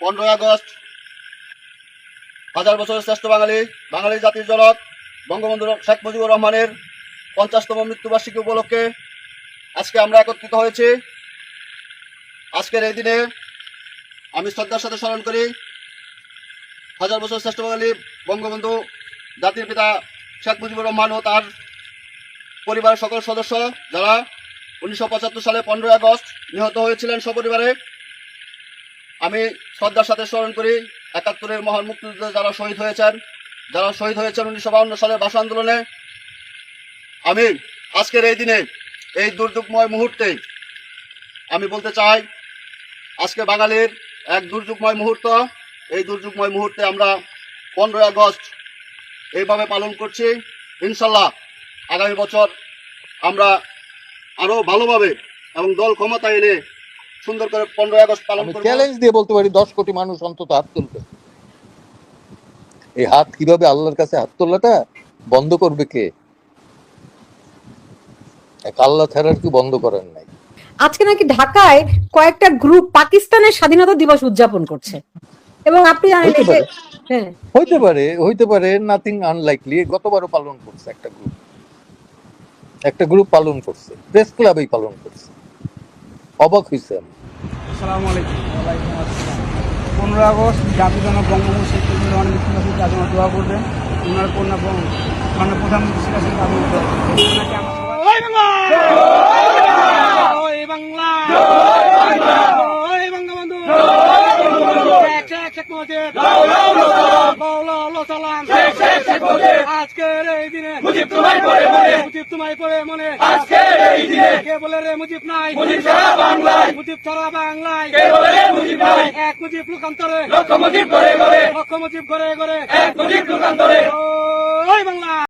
পনেরোই আগস্ট, হাজার বছরের শ্রেষ্ঠ বাঙালি বাঙালি জাতির জনক বঙ্গবন্ধু শেখ মুজিবুর রহমানের পঞ্চাশতম মৃত্যুবার্ষিকী উপলক্ষে আজকে আমরা একত্রিত হয়েছি। আজকের এই দিনে আমি শ্রদ্ধার সাথে স্মরণ করি, হাজার বছর শ্রেষ্ঠ বাঙালি বঙ্গবন্ধু জাতির পিতা শেখ মুজিবুর রহমান ও তার পরিবারের সকল সদস্য, যারা উনিশশো পঁচাত্তর সালে পনেরোই আগস্ট নিহত হয়েছিলেন সপরিবারে আমি শ্রদ্ধার সাথে স্মরণ করি, একাত্তরের মহান মুক্তিযুদ্ধে যারা শহীদ হয়েছেন, যারা শহীদ হয়েছেন উনিশশো বাউন্ন সালের ভাষা আন্দোলনে, আমি আজকের এই দিনে, এই দুর্যোগময় মুহূর্তে আমি বলতে চাই, আজকে বাঙালির এক দুর্যোগময় মুহূর্ত। এই দুর্যোগময় মুহূর্তে আমরা পনেরোই আগস্ট এইভাবে পালন করছি। ইনশাল্লাহ আগামী বছর আমরা আরও ভালোভাবে এবং দল ক্ষমতা এনে সুন্দর করে পনেরোই আগস্ট পালন করব। চ্যালেঞ্জ দিয়ে বলতে পারি দশ কোটি মানুষ অন্তত হাত তুলবে। এই হাত কীভাবে আল্লাহর কাছে হাত তোলাটা বন্ধ করবে কে? এক আল্লাহ ছাড়ার কি বন্ধ করেন নাই। আজকে নাকি ঢাকায় কয়েকটা গ্রুপ পাকিস্তানের স্বাধীনতা দিবস উদযাপন করছে। এবং আপনি জানেন যে হ্যাঁ। হইতে পারে হইতে পারে নাথিং আনলাইকলি গতবারও পালন করছে একটা গ্রুপ একটা গ্রুপ পালন করছে প্রেস ক্লাবেই পালন করছে। অবাক হয়েছে আমি আসসালামু আলাইকুম পনেরো আগস্ট জাতির জনক বঙ্গবন্ধু শেখ মুজিবুর রহমান তার জন্য দোয়া করবেন ওনার কন্যা মাননীয় প্রধানমন্ত্রী শেখ হাসিনা তার জন্য আমরা বাংলা আল্লাহ সালাম। আজকের এই দিনে মুজিব তোমায় পড়ে মনে। মুজিব তোমায় পড়ে মনে। আজকের এই দিনে কে বলে রে মুজিব নাই? মুজিব সারা বাংলায়। মুজিব ছাড়া বাংলায়। কে বলে রে মুজিব নাই? এক মুজিব লোকান্তরে লক্ষ মুজিব করে করে লক্ষ মুজিব করে করে এক মুজিব লোকান্তরে ওই বাংলা।